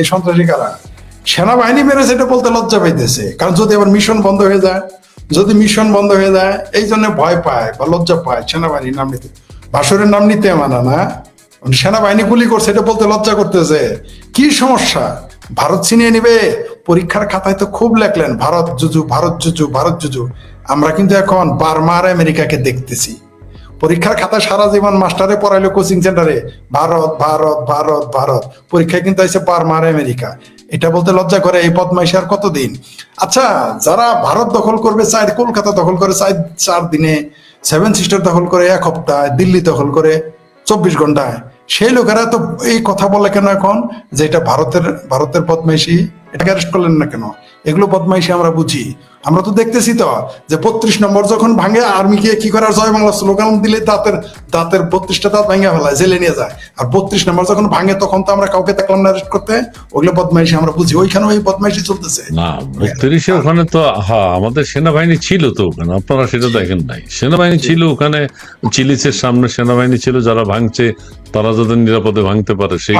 এই সন্ত্রাসী কারা? সেনাবাহিনী মেরেছে এটা বলতে লজ্জা পাইতেছে। কারণ যদি আবার মিশন বন্ধ হয়ে যায়, যদি মিশন বন্ধ হয়ে যায়, এই জন্য ভয় পায় বা লজ্জা পায় সেনাবাহিনীর নাম নিতে। বাসরের নাম নিতে মানা না। সেনাবাহিনী গুলি করছে এটা বলতে লজ্জা করতেছে। কি সমস্যা? ভারত ছিনিয়ে নিবে? পরীক্ষার খাতায় তো খুব লেখলেন, ভারত জুজু ভারত জুজু ভারত জুজু। আমরা কিন্তু এখন বার্মা আর আমেরিকাকে দেখতেছি। পরীক্ষার খাতা সারা জীবন মাস্টারে পড়াইলো কোচিং সেন্টারে। ভারত ভারত ভারত ভারত। পরীক্ষায় কিন্তু আছে বার্মা আর আমেরিকা। এটা বলতে লজ্জা করে এই বদমাইশি আর কতদিন? আচ্ছা যারা ভারত দখল করবে চাই কলকাতা দখল করে চাই চার দিনে, সেভেন সিস্টার দখল করে এক সপ্তাহে, দিল্লি দখল করে চব্বিশ ঘন্টায়। সেই লোকেরা তো এই কথা বলে কেন এখন? যে এটা ভারতের ভারতের বদমাইশি। এটাকে অ্যারেস্ট করলেন না কেন? এগুলো বদমাইশি আমরা বুঝি। আমরা তো দেখতেছি তো যে বত্রিশ নম্বর যখন ভাঙে আর্মিকে কি করে আর জয় বাংলা স্লোগান দিলে দাঁতের দাঁতের বত্রিশটা দাঁত ভাঙে ফেলায় জেলে নিয়ে যায়। আর বত্রিশ নম্বর যখন ভাঙে তখন তো আমরা কাউকে দেখলাম না অ্যারেস্ট করতে। ওগুলো বদমাইশি আমরা বুঝি। ওইখানেও এই বদমাইশি চলতেছে। না বত্রিশে ওখানে তো হ্যাঁ আমাদের সেনাবাহিনী ছিল তো ওখানে। আপনারা সেটা দেখেন নাই। সেনাবাহিনী ছিল ওখানে চিলিসের সামনে সেনাবাহিনী ছিল যারা ভাঙছে তারা যাদের নিরাপদে ভাঙতে পারে সেই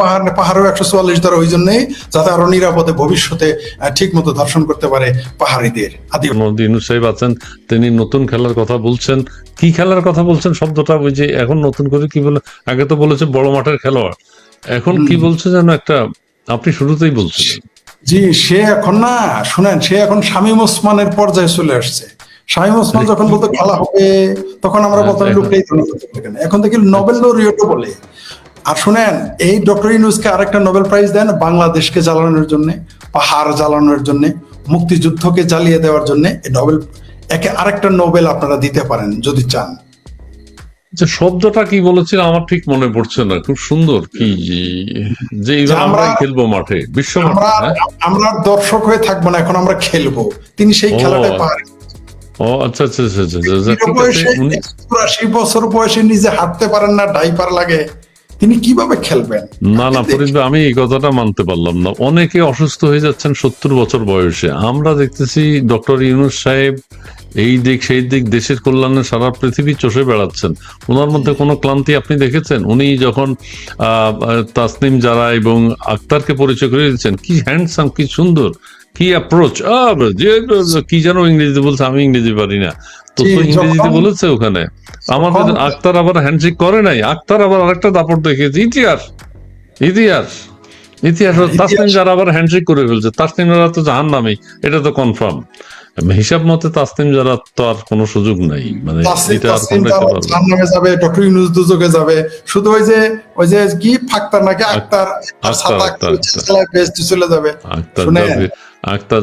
পাহাড় পাহাড়েও একশো চুয়াল্লিশ দ্বারা ওই জন্যই যাতে আরও নিরাপদে ভবিষ্যতে ঠিক মতো দর্শন করতে পারে পাহাড়িদের আদি সাহেব আছেন তিনি নতুন খেলার কথা বলছেন। কি খেলার কথা বলছেন? শব্দটা ওই যে এখন নতুন করে কি বলে আগে তো বলেছে বড় মাঠের খেলোয়াড়। এখন কি বলছে যেন একটা আপনি শুরুতেই বলছিলেন জি সে এখন না শুনেন সে এখন শামীম ওসমানের পর্যায়ে চলে আসছে। শামীম ওসমান যখন বলতো খেলা হবে তখন আমরা হ্যাঁ, বলতাম এখন- লোকটাই এখন থেকে নোবেল লরিয়েটও বলে। আর শুনেন এই ডক্টর ইউনুসকে আরেকটা নোবেল প্রাইজ দেন বাংলাদেশকে জ্বালানোর জন্য পাহাড় জ্বালানোর জন্য মুক্তিযুদ্ধকে জ্বালিয়ে দেওয়ার জন্য এই নোবেল একে আরেকটা নোবেল আপনারা দিতে পারেন যদি চান। যে শব্দটা কি বলেছিল আমার ঠিক মনে পড়ছে না। খুব সুন্দর কি যে আমরা- খেলব মাঠে বিশ্ব আমরা হ্যাঁ? দর্শক হয়ে থাকব না এখন আমরা খেলব। তিনি সেই ও, খেলাটাই পারেন ও আচ্ছা আচ্ছা আচ্ছা আচ্ছা, আচ্ছা, ঠিক আছে বছর বয়সে নিজে হাঁটতে পারেন না ডাইপার লাগে। তিনি কীভাবে খেলবেন? না না ফরিদ আমি এই কথাটা মানতে পারলাম না। অনেকে অসুস্থ হয়ে যাচ্ছেন সত্তর বছর বয়সে। আমরা দেখতেছি ডক্টর ইউনুস সাহেব এই দিক সেই দিক দেশের কল্যাণে সারা পৃথিবী চষে বেড়াচ্ছেন। ওনার মধ্যে কোনো ক্লান্তি আপনি দেখেছেন? উনি যখন তাসনিম যারা এবং আক্তারকে পরিচয় করে দিচ্ছেন কি হ্যান্ডসাম কি সুন্দর। কি অ্যাপ্রোচ কি যেন ইংরেজিতে বলছে আমি ইংরেজি পারি না। তো ইংরেজিতে বলেছে ওখানে। আমাদের আক্তার আবার হ্যান্ডশেক করে নাই। আক্তার আবার আরেকটা দাপট দেখিয়েছে ইতিহাস। ইতিহাস। ইতিহাস ইতিহাস। তাসনিম যারা আবার হ্যান্ডশেক করে ফেলছে। তাসনিম যারা তো জাহান নামি এটা তো কনফার্ম হিসাব মতে তাসনিম যারা তো আর কোনো সুযোগ নাই। মানে এটা আর কোনো যাবে ডক্টর ইউনুস দুজকে যাবে। শুধু ওই যে ওই যে কি ফাক্তার নাকি আক্তার চলে যাবে। আক্তার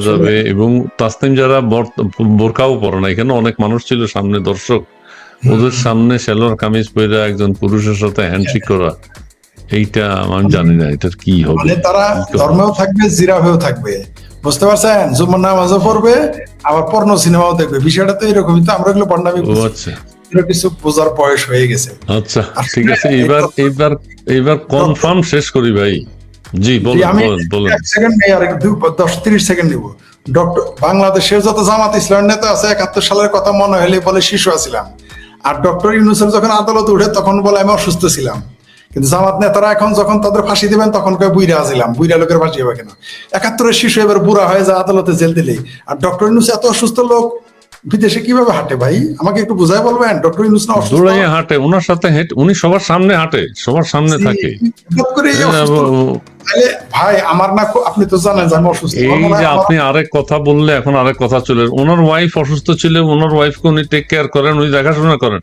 শুনেন। যাবে এবং তাসনিম যারা বর- বোরকাও পরে না এখানে অনেক মানুষ ছিল সামনে দর্শক। ওদের সামনে সেলোয়ার কামিজ পরে একজন পুরুষের সাথে হ্যান্ডশেক করা এইটা আমি জানি না এটার কি হবে মানে তারা ধর্মেও থাকবে জিরা হয়েও থাকবে। বুঝতে পারছেন? জুম্মার নামাজও পড়বে আবার পর্ণ সিনেমাও দেখবে। বিষয়টা তো এরকমই তো আমরা এগুলো বুঝি। আচ্ছা। কিছু বোঝার বয়স হয়ে গেছে। আচ্ছা ঠিক আছে এবার এবার এবার কনফার্ম শেষ করি ভাই। জি বলেন আমি বলেন বলেন। এক সেকেন্ড নেই আর দশ তিরিশ সেকেন্ড নিব। ডক্টর বাংলাদেশের যত জামাত ইসলাম নেতা আছে একাত্তর সালের কথা মনে হলে বলে শিশু আছিলাম। আর ডক্টর ইউনুসের যখন আদালত উঠে তখন বলে আমি অসুস্থ ছিলাম। কিন্তু জামাত নেতারা এখন যখন তাদের ফাঁসি দিবেন তখন কয়ে বুইরা আছিলাম বুইরা লোকের ফাঁসি হবে কেন? একাত্তরের শিশু এবার বুড়া হয়ে যায় আদালতে জেল দিলেই। আর ডক্টর ইউনুস এত অসুস্থ লোক বিদেশে কীভাবে হাঁটে ভাই? আমাকে একটু বুঝাই বলবেন ডক্টর ইউনুস না অসুস্থ? হাঁটে ওনার সাথে হেঁটে উনি সবার সামনে হাঁটে সবার সামনে থাকে। তাহলে ভাই আমার না আপনি তো জানেন যে আমি অসুস্থ। এই যে আপনি আরেক কথা বললে এখন আরেক কথা চলে। ওনার ওয়াইফ অসুস্থ ছিল ওনার ওয়াইফকে উনি টেক কেয়ার করেন উনি দেখাশোনা করেন।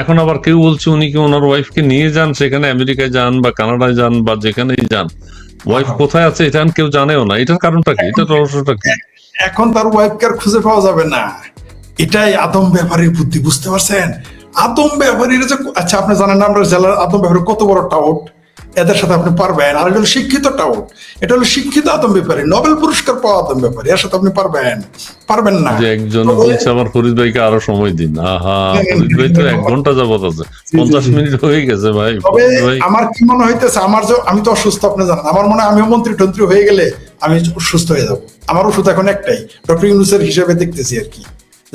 এখন আবার কেউ বলছে উনি কি ওনার ওয়াইফকে নিয়ে যান সেখানে আমেরিকায় যান বা কানাডায় যান বা যেখানেই যান। ওয়াইফ কোথায় আছে এটা কেউ জানেও না। এটার কারণটা কি? এটার রহস্যটা কি? এখন তার ওয়াইফকে আর খুঁজে পাওয়া যাবে না। এটাই আদম ব্যাপারীর বুদ্ধি বুঝতে পারছেন? আদম ব্যাপারীর যে আচ্ছা আপনি জানেন আমরা জেলার আদম ব্যাপারী কত বড় টাউট এদের সাথে আপনি পারবেন। আর এটা হলো শিক্ষিত টাউট এটা হলো শিক্ষিত আদম ব্যাপারী। নোবেল পুরস্কার পাওয়া আদম ব্যাপারী। এর সাথে আপনি পারবেন। পারবেন না। যে একজন বলছে আমার ফরিদ ভাইকে আরও সময় দিন। আহা ফরিদ ভাই তো এক ঘণ্টা যাবত আছে। পঞ্চাশ মিনিট হয়ে গেছে ভাই। ভাই আমার কি মনে হইতেছে আমার যে আমি তো অসুস্থ আপনি জানেন। আমার মনে হয় আমিও মন্ত্রী টন্ত্রী হয়ে গেলে আমি সুস্থ হয়ে যাব। আমার ওষুধ এখন একটাই। ডক্টর ইউনুসের হিসেবে দেখতেছি আর কি।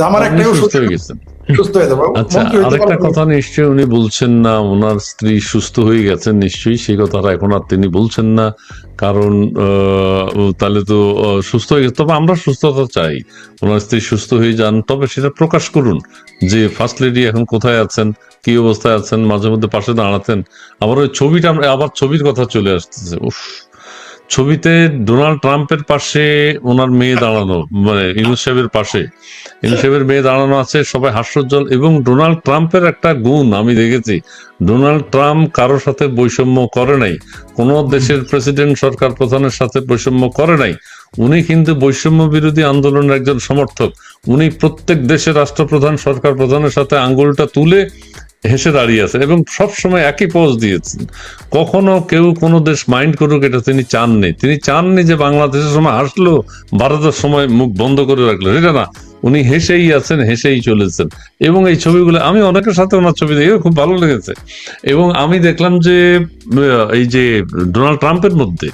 আমার একটাই সুস্থ হয়ে গেছেন। সুস্থ হয়ে যাব। আচ্ছা আরেকটা কথা নিশ্চয়ই উনি বলছেন না ওনার স্ত্রী সুস্থ হয়ে গেছেন নিশ্চয়ই সেই কথাটা এখন আর তিনি বলছেন না। কারণ আহ, তাহলে তো সুস্থ হয়ে গেছে। তবে আমরা সুস্থতা চাই। ওনার স্ত্রী সুস্থ হয়ে যান তবে সেটা প্রকাশ করুন যে ফার্স্ট লেডি এখন কোথায় আছেন কি অবস্থায় আছেন মাঝে মধ্যে পাশে দাঁড়াতেন। আবার ওই ছবিটা আবার ছবির কথা চলে আসতেছে। উফ। ছবিতে ডোনাল্ড ট্রাম্পের পাশে ওনার মেয়ে দাঁড়ানো মানে ইউনুস সাহেবের পাশে। ইউনুস সাহেবের মেয়ে দাঁড়ানো আছে, সবাই হাস্যোজ্জ্বল, এবং ডোনাল্ড ট্রাম্পের একটা গুণ আমি দেখেছি। ডোনাল্ড ট্রাম্প কারোর সাথে বৈষম্য করে নাই, কোন দেশের প্রেসিডেন্ট, সরকার প্রধানের সাথে বৈষম্য করে নাই। উনি কিন্তু বৈষম্য বিরোধী আন্দোলনের একজন সমর্থক। উনি প্রত্যেক দেশের রাষ্ট্রপ্রধান, সরকার প্রধানের সাথে আঙ্গুলটা তুলে হেসে দাঁড়িয়ে আছে এবং সব সময় একই পোজ দিয়েছেন। কখনো কেউ কোনো দেশ মাইন্ড করুক, এটা তিনি চাননি। তিনি চাননি যে বাংলাদেশের সময় হাসলো ভারতের সময় মুখ বন্ধ করে রাখল। সেটা না, উনি হেসেই আছেন, হেসেই চলেছেন। এবং এই ছবিগুলো, আমি অনেকের সাথে ওনার ছবি দেখে, খুব ভালো লেগেছে। এবং আমি দেখলাম যে এই যে ডোনাল্ড ট্রাম্পের মধ্যে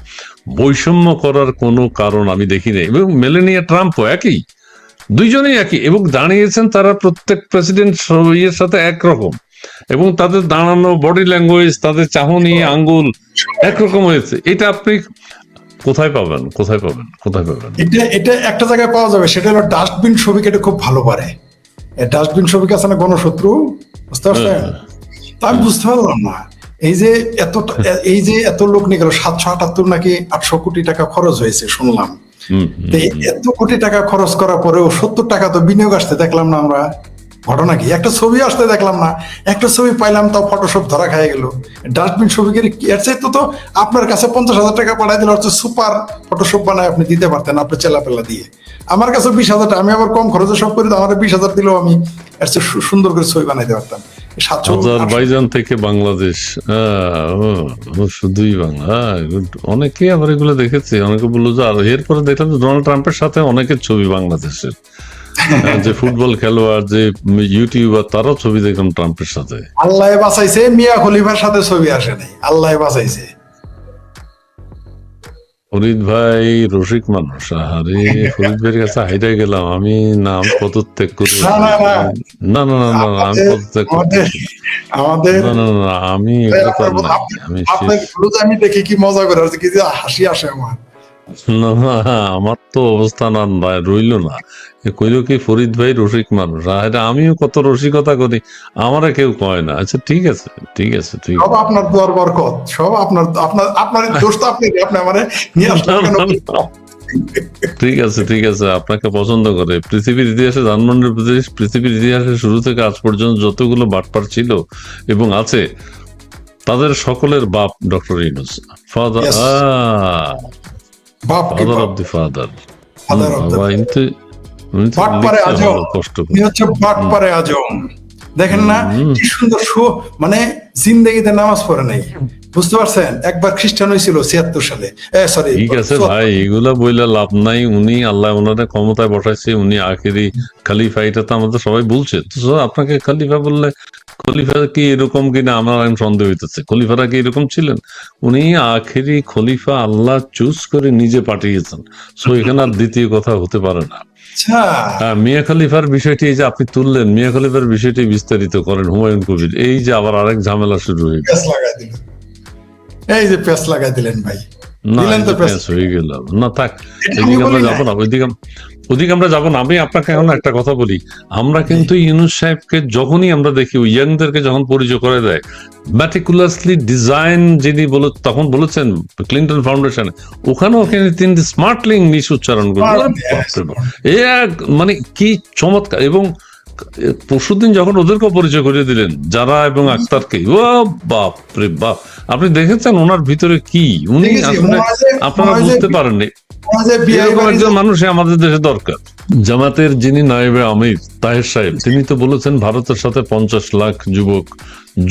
বৈষম্য করার কোনো কারণ আমি দেখি নাই। এবং মেলেনিয়া ট্রাম্পও একই। দুইজনেই একই। এবং দাঁড়িয়েছেন তারা প্রত্যেক প্রেসিডেন্ট ইয়ের সাথে একরকম। এবং তাদের দাঁড়ানো বডি ল্যাঙ্গুয়েজ তাদের চাহনি আঙ্গুল একরকম হয়েছে। এটা আপনি কোথায় পাবেন? কোথায় পাবেন? কোথায় পাবেন? এটা এটা একটা জায়গায় পাওয়া যাবে। সেটা হলো ডাস্টবিন ছবিকে এটা খুব ভালো পারে। ডাস্টবিন ছবিকে আছে না গণশত্রু? বুঝতে পারছেন? তা আমি বুঝতে পারলাম না। এই যে এত এই যে এত লোক নিয়ে গেল সাতশো আটাত্তর নাকি আটশো কোটি টাকা খরচ হয়েছে শুনলাম। এত কোটি টাকা খরচ করার পরেও সত্তর টাকা তো বিনিয়োগ আসতে দেখলাম না আমরা। ঘটনা কি? একটা ছবি আসতে দেখলাম না। একটা ছবি পাইলাম, তাও ফটোশপ ধরা খাই গেল। ডাস্টবিন এর চাইতে তো আপনার কাছে পঞ্চাশ হাজার টাকা পাঠাই দিলে হচ্ছে সুপার ফটোশপ বানায় আপনি দিতে পারতেন আপনার চেলাপেলা দিয়ে। আমার কাছে বিশ হাজার টাকা, আমি আবার কম খরচে সব করি তো আমার বিশ হাজার দিলেও আমি সুন্দর করে ছবি বানাইতে পারতাম। আজারবাইজান থেকে বাংলাদেশ। শুধুই বাংলা। অনেকেই আবার এগুলো দেখেছে। অনেকে বলল যে এরপরে দেখলাম যে ডোনাল্ড ট্রাম্পের সাথে অনেকের ছবি বাংলাদেশের। যে ফুটবল খেলোয়াড় যে ইউটিউবার তারাও ছবি দেখলাম ট্রাম্পের সাথে। আল্লাহ বাঁচাইছে মিয়া খলিফার সাথে ছবি আসে নাই। আল্লাহ বাঁচাইছে। ফরিদ ভাই রসিক মানুষ। আরে ফরিদ ভাইয়ের কাছে হাইরে গেলাম। আমি নাম পদত্যাগ করি। না, না, না। না না আমি আমাদের- পদত্যাগ আমাদের আমাদের না না না, আমি এগুলো আমি দেখি কি মজা করে কি হাসি আসে আমার। না আমার তো অবস্থান আর না- রইল না। কইলো কি ফরিদ ভাই রসিক মানুষ। আরে আমিও কত রসিকতা করি আমারে কেউ কয় না। আচ্ছা ঠিক আছে ঠিক আছে ঠিক সব আপনার দর বরকত সব আপনার আপনার আপনার দোষ তো আপনি আপনি আমারে নিয়ে আসলেন ঠিক আছে ঠিক আছে আপনাকে পছন্দ করে। পৃথিবীর ইতিহাসে ধানমন্ডির প্রদেশ পৃথিবীর ইতিহাসে শুরু থেকে আজ পর্যন্ত যতগুলো বাটপার ছিল এবং আছে তাদের সকলের বাপ ডক্টর ইনুস ফাদার Yes. বাপ কি ফাদার অফ দি ফাদার বাটপারে উনি হচ্ছে আজম দেখেন না কি সুন্দর শো মানে জিন্দেগিতে নামাজ পড়ে নাই। বুঝতে পারছেন? একবার খ্রিস্টান হয়েছিল ছিয়াত্তর সালে। সরি ঠিক আছে ভাই এগুলা বইলা লাভ নাই। উনি আল্লাহ ওনারে ক্ষমতায় বসাইছে উনি আখেরি খালিফা। এটা তো আমাদের সবাই বলছে। আপনাকে খালিফা বললে খলিফা কি এরকম কিনা আমার এখন সন্দেহ হইতেছে। খলিফারা কি এরকম ছিলেন? উনি আখেরি খলিফা আল্লাহ চুজ করে নিজে পাঠিয়েছেন। সো এখানে আর দ্বিতীয় কথা হতে পারে না। আচ্ছা। হ্যাঁ, মিয়া খলিফার বিষয়টি এই যে আপনি তুললেন মিয়া খলিফার বিষয়টি বিস্তারিত করেন হুমায়ুন কবির। এই যে আবার আরেক ঝামেলা শুরু হয়ে দিলেন। এই যে পেঁচ লাগাই দিলেন ভাই। না দিলেন তো যে গেল। না থাক এদিকে আমরা যাব না। ওইদিকে ওইদিকে আমরা যাব না। আমি আপনাকে এখন একটা কথা বলি। আমরা কিন্তু ইউনুস সাহেবকে যখনই আমরা দেখি ইয়াংদেরকে যখন পরিচয় করে দেয় ম্যাটিকুলাসলি ডিজাইন যিনি বলে তখন বলেছেন ক্লিন্টন ফাউন্ডেশনে ওখানে ওখানে তিনি স্মার্টলি ইংলিশ উচ্চারণ এক মানে কি চমৎকার। এবং পরশুদিন যখন ওদেরকেও পরিচয় করিয়ে দিলেন যারা এবং আক্তারকে ও বাপ রে বাপ আপনি দেখেছেন ওনার ভিতরে কি? উনি আসলে আপনারা বুঝতে পারেননি। মনে হয় এরকম একজন মানুষই আমাদের দেশে দরকার। জামাতের যিনি নায়েবে আমির, তাহের সাহেব, তিনি তো বলেছেন ভারতের সাথে পঞ্চাশ লাখ যুবক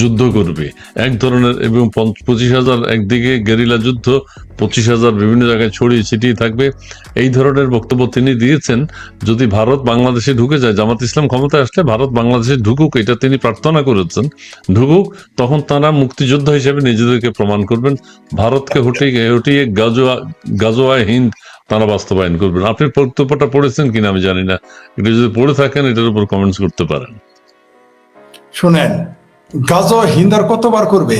যুদ্ধ করবে। এক ধরনের এবং পঁচিশ হাজার একদিকে গেরিলা যুদ্ধ, পঁচিশ হাজার বিভিন্ন জায়গায় ছড়িয়ে ছিটিয়ে থাকবে। এই ধরনের বক্তব্য তিনি দিয়েছেন, যদি ভারত বাংলাদেশে ঢুকে যায়, জামাত ইসলাম ক্ষমতায় আসলে ভারত বাংলাদেশে ঢুকুক, এটা তিনি প্রার্থনা করেছেন, ঢুকুক, তখন তারা মুক্তিযোদ্ধা হিসেবে নিজেদেরকে প্রমাণ করবেন। ভারতকে হটিয়ে হটিয়ে গাজোয়া গাজোয়া হিন্দ তারা বাস্তবায়ন করবেন। আপনি বক্তব্যটা পড়েছেন কিনা আমি জানি না। এটা যদি পড়ে থাকেন, এটার উপর কমেন্টস করতে পারেন। শুনেন, গাজ হিন্দার কতবার করবে?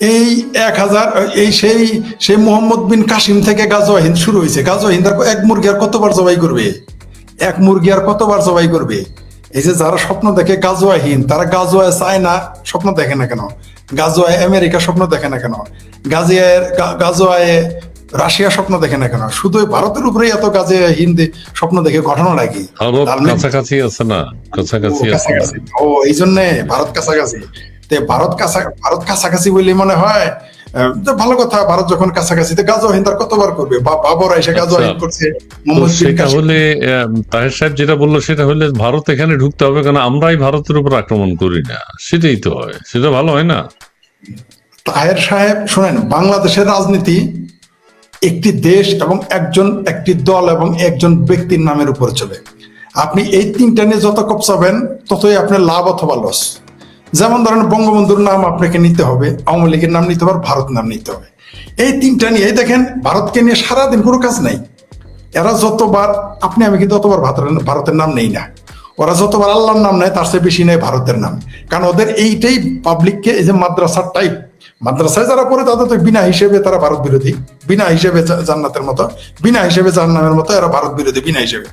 এই এক হাজার, এই সেই সেই মোহাম্মদ বিন কাসিম থেকে গাজোয়া হিন্দ শুরু হয়েছে। গাজোয়া হিন্দার এক মুরগি আর কতবার জবাই করবে? এক মুরগি আর কতবার জবাই করবে? এই যে যারা স্বপ্ন দেখে গাজোয়া হিন্দ, তারা গাজোয়া চায়না স্বপ্ন দেখে না কেন? গাজোয়ায় আমেরিকা স্বপ্ন দেখে না কেন? গাজিয়ায় গাজোয়ায় রাশিয়া স্বপ্ন দেখে না কেন? শুধু ভারতের উপরেই এত গাজে হিন্দি স্বপ্ন দেখে ঘটনাটা কি মানে- কাছাকাছি আছে না? কাছাকাছি ও, এই জন্য ভারত কাছাকাছি। তে ভারত কাছা ভারত কাছাকাছি বলে মনে হয় ভালো কথা ভারত যখন কাছাকাছি তো গাজো হিন্দার কতবার করবে? বাবর এসে গাজো আচ্ছা। হিন্দ করছে সেটা হলে তাহের সাহেব যেটা বলল সেটা হলে ভারত এখানে ঢুকতে হবে কেন আমরাই ভারতের উপর আক্রমণ করি না? সেটাই তো হয়। সেটা ভালো হয় না? তাহের সাহেব শোনেন বাংলাদেশের রাজনীতি একটি দেশ এবং একজন, একটি দল এবং একজন ব্যক্তির নামের উপর চলে। আপনি এই তিনটা নিয়ে যত কপসাবেন ততই আপনার লাভ অথবা লস যেমন ধরেন, বঙ্গবন্ধুর নাম আপনাকে নিতে হবে, আওয়ামী লীগের নাম নিতে হবে, ভারত নাম নিতে হবে। এই তিনটা নিয়ে দেখেন, ভারতকে নিয়ে সারাদিন কোনো কাজ নাই। এরা যতবার, আপনি, আমি কিন্তু ভারতের ভারতের নাম নেই না। ওরা যতবার আল্লাহর নাম নেয়, তার চেয়ে বেশি নেয় ভারতের নাম। কারণ ওদের এইটাই পাবলিককে এই যে মাদ্রাসার টাইপ মাদ্রাসায় যারা পড়ে তাদের তো বিনা হিসেবে তারা ভারত বিরোধী। বিনা হিসেবে জান্নাতের মতো। বিনা হিসেবে জান্নামের মতো এরা ভারত বিরোধী, বিনা হিসেবে।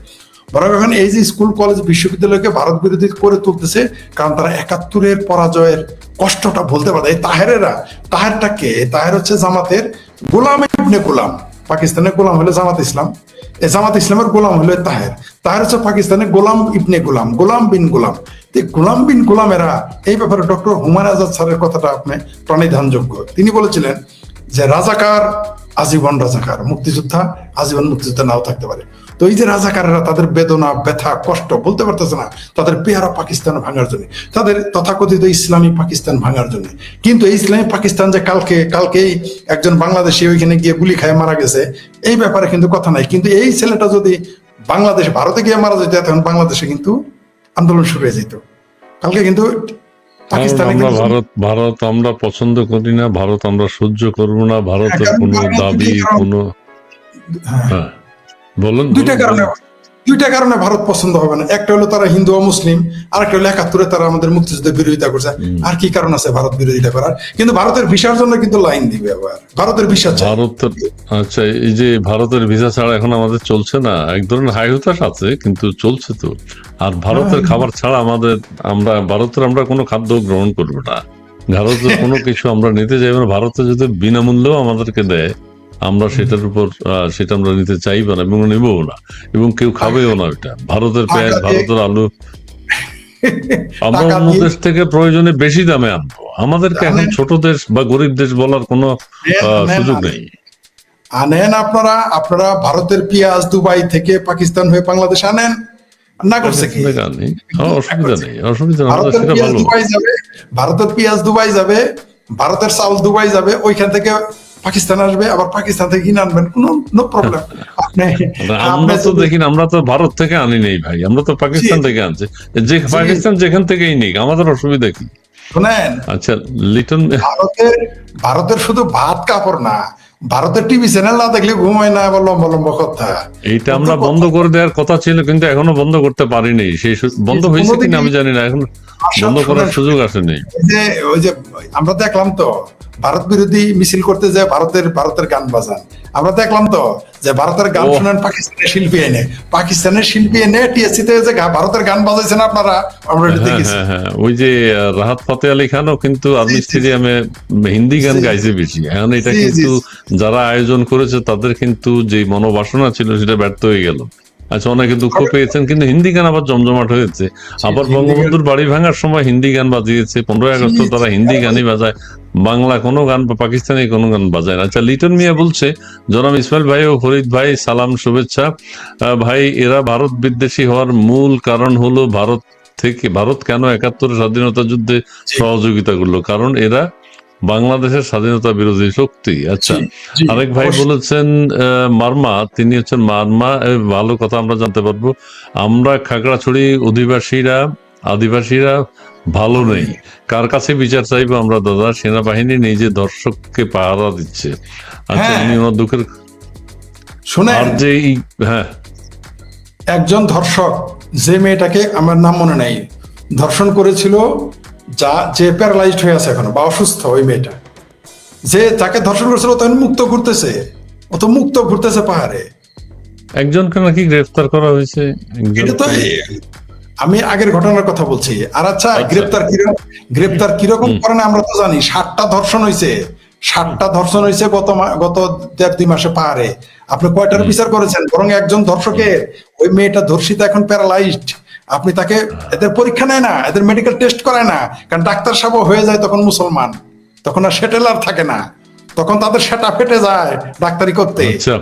বরং এখন এই যে স্কুল, কলেজ, বিশ্ববিদ্যালয়কে ভারত বিরোধী করে তুলতেছে, কারণ তারা একাত্তরের পরাজয়ের কষ্টটা বলতে পারে। তাহেরেরা, তাহেরটা কে? তাহের হচ্ছে জামাতের গোলাম গোলাম। পাকিস্তানের গোলাম হলে জামাত ইসলাম। জামাত ইসলামের গোলাম হলো তাহের। তাহের হচ্ছে পাকিস্তানের গোলাম ইবনে গোলাম গোলাম বিন গোলাম। গোলাম বিন গোলামেরা এই ব্যাপারে ডক্টর হুমায়ুন আজাদ স্যারের কথাটা আপনি প্রণিধানযোগ্য। তিনি বলেছিলেন যে রাজাকার, আজীবন রাজাকার, মুক্তিযোদ্ধা, আজীবন মুক্তিযোদ্ধা নাও থাকতে পারে। তো এই যে রাজাকারেরা তাদের বেদনা ব্যথা কষ্ট বলতে পারতেছে না তাদের পেয়ারা পাকিস্তান ভাঙার জন্য তাদের তথাকথিত ইসলামী পাকিস্তান ভাঙার জন্য। কিন্তু এই ইসলামী পাকিস্তান যে কালকে কালকেই একজন বাংলাদেশি ওইখানে গিয়ে গুলি খায় মারা গেছে এই ব্যাপারে কিন্তু কথা নাই। কিন্তু এই ছেলেটা যদি বাংলাদেশ ভারতে গিয়ে মারা যেত তখন বাংলাদেশে কিন্তু আন্দোলন শুরু হয়ে যেত। কালকে কিন্তু আমরা ভারত ভারত আমরা পছন্দ করি না ভারত আমরা সহ্য করব না ভারতের কোনো দাবি কোনো হ্যাঁ। হ্যাঁ বলুন দুইটা কারণে দুইটা কারণে ভারত পছন্দ হবে না। একটা হলো তারা হিন্দু ও মুসলিম আর একটা হলো একাত্তরে তারা আমাদের মুক্তিযুদ্ধের বিরোধিতা করছে। আর কি কারণ আছে ভারত বিরোধিতা করার? কিন্তু ভারতের ভিসার জন্য কিন্তু লাইন দিবে আবার। ভারতের ভিসা ভারতের আচ্ছা এই যে ভারতের ভিসা ছাড়া এখন আমাদের চলছে না এক ধরনের হাই হতাশ আছে কিন্তু চলছে তো। আর ভারতের খাবার ছাড়া আমাদের আমরা ভারতের আমরা কোনো খাদ্য গ্রহণ করব না। ভারতের কোনো কিছু আমরা নিতে যাই ভারতে যদি বিনামূল্যেও আমাদেরকে দেয় আমরা সেটার উপর সেটা আমরা নিতে চাইব না এবং নেবও না এবং কেউ খাবেও না ওইটা ভারতের পেঁয়াজ ভারতের আলু। আমরা অন্য দেশ থেকে প্রয়োজনে বেশি দামে আনব। আমাদেরকে এখন ছোট দেশ বা গরিব দেশ বলার কোনো সুযোগ। নেই। আনেন আপনারা আপনারা ভারতের পেঁয়াজ দুবাই থেকে পাকিস্তান হয়ে বাংলাদেশ আনেন। না করছে কি? অসুবিধা নেই। হ্যাঁ, অসুবিধা ভারতের পেঁয়াজ দুবাই যাবে ভারতের চাউল দুবাই যাবে ওইখান থেকে পাকিস্তান আসবে আবার পাকিস্তান থেকে কিনে আনবেন কোনো নো প্রবলেম আপনি আমরা তো দেখিন দেখি আমরা তো ভারত থেকে আনি নেই ভাই আমরা তো পাকিস্তান থেকে আনছি। যে পাকিস্তান যেখান থেকেই নিক আমাদের অসুবিধা কি? শুনেন আচ্ছা লিটন ভারতের ভারতের শুধু ভাত কাপড় না ভারতের টিভি চ্যানেল না দেখলে ঘুমায় না আবার লম্বা লম্বা কথা এইটা আমরা বন্ধ করে দেওয়ার কথা ছিল কিন্তু এখনও বন্ধ করতে পারিনি সেই বন্ধ হয়েছে কিনা আমি জানি না এখন বন্ধ করার সুযোগ আসেনি যে ওই যে আমরা দেখলাম তো ভারত বিরোধী মিছিল করতে যায় ভারতের ভারতের গান বাজান আমরা দেখলাম তো যে ভারতের গান। শুনেন পাকিস্তানের শিল্পী এনে পাকিস্তানের শিল্পী এনে টিএসসি তে যে ভারতের গান বাজাইছেন আপনারা আমরা হ্যাঁ দেখেছি হ্যাঁ হ্যাঁ ওই যে রাহাত ফতে আলী খানও কিন্তু জি। স্টেডিয়ামে হিন্দি গান। গাইছে বেশি এখন এটা কিন্তু। যারা আয়োজন করেছে তাদের কিন্তু যে মনোবাসনা ছিল সেটা ব্যর্থ হয়ে গেল। আচ্ছা অনেকে দুঃখ পেয়েছেন কিন্তু হিন্দি গান আবার জমজমাট হয়েছে। আবার বঙ্গবন্ধুর বাড়ি ভাঙার সময় হিন্দি গান বাজিয়েছে। পনেরোই আগস্ট তারা হিন্দি গানই বাজায়। বাংলা কোনো গান বা পাকিস্তানি কোনো গান বাজায় না। আচ্ছা লিটন মিয়া বলছে জনাব ইসমাইল ভাই ও ফরিদ ভাই সালাম শুভেচ্ছা। ভাই এরা ভারত বিদ্বেষী হওয়ার মূল কারণ হলো ভারত থেকে ভারত কেন একাত্তরের স্বাধীনতা যুদ্ধে সহযোগিতা করল? কারণ এরা বাংলাদেশের স্বাধীনতা বিরোধী শক্তি। আচ্ছা আরেক ভাই বলেছেন মারমা তিনি হচ্ছেন মারমা ভালো কথা আমরা জানতে পারব। আমরা খাগড়াছড়ি অধিবাসীরা আদিবাসীরা ভালো নেই। কার কাছে বিচার চাইব আমরা দাদা? সেনাবাহিনী নিজে দর্শককে পাহারা দিচ্ছে। আচ্ছা হ্যাঁ। উনি ওনার দুঃখের আর যে হ্যাঁ। একজন ধর্ষক যে মেয়েটাকে আমার নাম মনে নাই ধর্ষণ করেছিল যা যে প্যারালাইজড হয়ে আছে এখনও বা অসুস্থ ওই মেয়েটা যে তাকে ধর্ষণ করেছিল তখন মুক্ত ঘুরতেছে ও তো মুক্ত ঘুরতেছে পাহাড়ে। একজনকে নাকি গ্রেফতার করা হয়েছে এটা তো আমি আগের ঘটনার কথা বলছি। আর আচ্ছা গ্রেপ্তার কীরকম গ্রেপ্তার কীরকম করে না আমরা তো জানি ষাটটা ধর্ষণ হয়েছে। ষাটটা ধর্ষণ হয়েছে গত গত দেড় দুই মাসে পাহাড়ে। আপনি কয়টার বিচার করেছেন? বরং একজন ধর্ষকের ওই মেয়েটা ধর্ষিতা এখন প্যারালাইজড আপনি তাকে এদের পরীক্ষা নেয় না, এদের মেডিকেল টেস্ট করায় না। কারণ ডাক্তার সাহেব হয়ে যায় তখন মুসলমান। তখন আর সেটেলার থাকে না। তখন তাদের সেটা ফেটে যায় ডাক্তারি করতে। আচ্ছা।